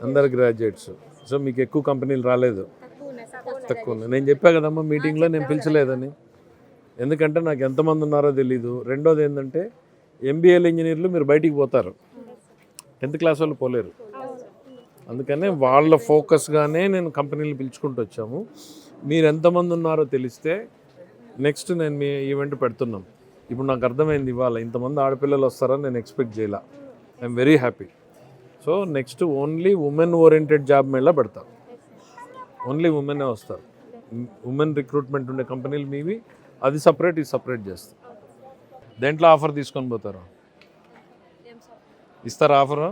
అందరు graduates so మీకు ఎక్కువ కంపెనీలు రాలేదు. తక్కువ నేను చెప్పా కదమ్మా మీటింగ్లో నేను పిలిచలేదని. ఎందుకంటే నాకు ఎంతమంది ఉన్నారో తెలీదు. రెండోది ఏంటంటే ఎంబీఏలు ఇంజనీర్లు మీరు బయటికి పోతారు. టెన్త్ క్లాస్ వాళ్ళు పోలేరు. అందుకనే వాళ్ళ ఫోకస్గానే నేను కంపెనీలు పిలుచుకుంటూ వచ్చాము. మీరు ఎంతమంది ఉన్నారో తెలిస్తే నెక్స్ట్ నేను మీ ఈవెంట్ పెడుతున్నాం. ఇప్పుడు నాకు అర్థమైంది ఇవాళ ఇంతమంది ఆడపిల్లలు వస్తారని నేను ఎక్స్పెక్ట్ చేయాల. I'm very happy so next only women oriented job mela పెడతా ఓన్లీ ఉమెనే వస్తారు. ఉమెన్ రిక్రూట్మెంట్ ఉండే కంపెనీలు మీవి అది సపరేట్ ఇది సపరేట్ చేస్తాం దేంట్లో ఆఫర్ తీసుకొని పోతారు? ఇస్తారా ఆఫర్?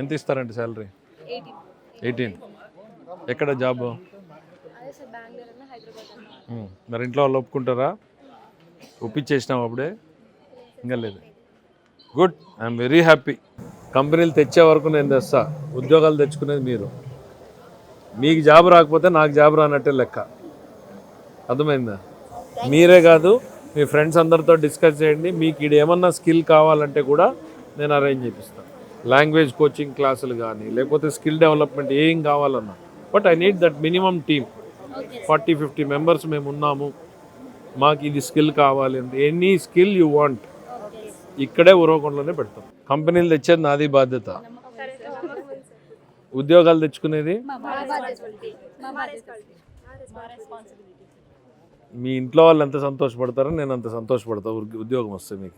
ఎంత ఇస్తారండి శాలరీ? ఎయిటీన్. ఎక్కడ జాబ్? మరి ఇంట్లో వాళ్ళు ఒప్పుకుంటారా? ఒప్పించేసినావు అప్పుడే? ఇంకా లేదు. Good I'm very happy. కంపెనీలు తెచ్చే వరకు నేను తెస్తా. ఉద్యోగాలు తెచ్చుకునేది మీరు. మీకు జాబ్ రాకపోతే నాకు జాబ్ రానట్టే లెక్క. అర్థమైందా? మీరే కాదు మీ ఫ్రెండ్స్ అందరితో డిస్కస్ చేయండి. మీకు ఇది ఏమన్నా స్కిల్ కావాలంటే కూడా నేను అరేంజ్ చేపిస్తాను లాంగ్వేజ్ కోచింగ్ క్లాసులు కానీ లేకపోతే స్కిల్ డెవలప్మెంట్ ఏం కావాలన్నా. But I need that minimum team. Forty fifty members మేము ఉన్నాము. మాకు ఇది స్కిల్ కావాలి. Any skill you want. ఇక్కడే ఉరవకొండలోనే పెడతాం. కంపెనీలు తెచ్చేది నాది బాధ్యత. ఉద్యోగాలు తెచ్చుకునేది? మీ ఇంట్లో వాళ్ళు ఎంత సంతోషపడతారో నేను అంత సంతోషపడతా. ఉద్యోగం వస్తే మీకు.